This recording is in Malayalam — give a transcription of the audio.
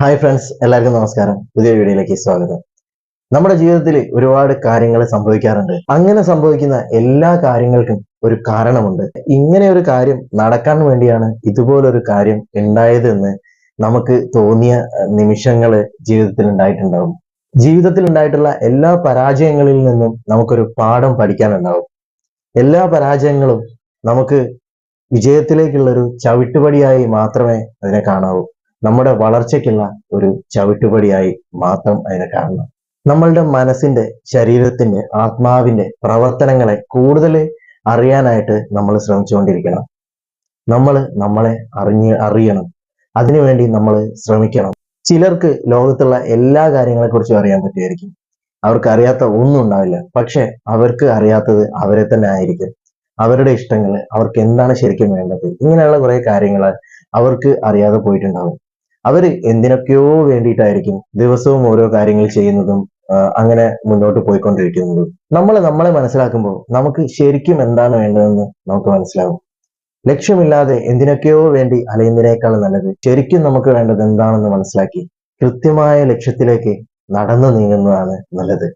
ഹായ് ഫ്രണ്ട്സ് എല്ലാവർക്കും നമസ്കാരം. പുതിയ വീഡിയോയിലേക്ക് സ്വാഗതം. നമ്മുടെ ജീവിതത്തിൽ ഒരുപാട് കാര്യങ്ങൾ സംഭവിക്കാറുണ്ട്. അങ്ങനെ സംഭവിക്കുന്ന എല്ലാ കാര്യങ്ങൾക്കും ഒരു കാരണമുണ്ട്. ഇങ്ങനെ ഒരു കാര്യം നടക്കാൻ വേണ്ടിയാണ് ഇതുപോലൊരു കാര്യം ഉണ്ടായത് എന്ന് നമുക്ക് തോന്നിയ നിമിഷങ്ങൾ ജീവിതത്തിൽ ഉണ്ടായിട്ടുണ്ടാവും. ജീവിതത്തിൽ ഉണ്ടായിട്ടുള്ള എല്ലാ പരാജയങ്ങളിൽ നിന്നും നമുക്കൊരു പാഠം പഠിക്കാനുണ്ടാവും. എല്ലാ പരാജയങ്ങളും നമുക്ക് വിജയത്തിലേക്കുള്ളൊരു ചവിട്ടുപടിയായി മാത്രമേ അതിനെ കാണാവൂ. നമ്മുടെ വളർച്ചയ്ക്കുള്ള ഒരു ചവിട്ടുപടിയായി മാത്രം അതിനെ കാണണം. നമ്മളുടെ മനസ്സിന്റെ ശരീരത്തിന്റെ ആത്മാവിന്റെ പ്രവർത്തനങ്ങളെ കൂടുതൽ അറിയാനായിട്ട് നമ്മൾ ശ്രമിച്ചുകൊണ്ടിരിക്കണം. നമ്മൾ നമ്മളെ അറിഞ്ഞ് അറിയണം. അതിനുവേണ്ടി നമ്മൾ ശ്രമിക്കണം. ചിലർക്ക് ലോകത്തുള്ള എല്ലാ കാര്യങ്ങളെക്കുറിച്ചും അറിയാൻ പറ്റുമായിരിക്കും. അവർക്ക് അറിയാത്ത ഒന്നും ഉണ്ടാവില്ല. പക്ഷെ അവർക്ക് അറിയാത്തത് അവരെ തന്നെ ആയിരിക്കും. അവരുടെ ഇഷ്ടങ്ങൾ അവർക്ക് എന്താണ് ശരിക്കും വേണ്ടത്? ഇങ്ങനെയുള്ള കുറെ കാര്യങ്ങൾ അവർക്ക് അറിയാതെ പോയിട്ടുണ്ടാവും. അവർ എന്തിനൊക്കെയോ വേണ്ടിയിട്ടായിരിക്കും ദിവസവും ഓരോ കാര്യങ്ങൾ ചെയ്യുന്നതും അങ്ങനെ മുന്നോട്ട് പോയിക്കൊണ്ടിരിക്കുന്നതും. നമ്മൾ നമ്മളെ മനസ്സിലാക്കുമ്പോൾ നമുക്ക് ശരിക്കും എന്താണ് വേണ്ടതെന്ന് നമുക്ക് മനസ്സിലാകും ലക്ഷ്യമില്ലാതെ എന്തിനൊക്കെയോ വേണ്ടി അലയുന്നതിനേക്കാൾ നല്ലത് ശരിക്കും നമുക്ക് വേണ്ടത് എന്താണെന്ന് മനസ്സിലാക്കി കൃത്യമായ ലക്ഷ്യത്തിലേക്ക് നടന്നു നീങ്ങുന്നതാണ് നല്ലത്.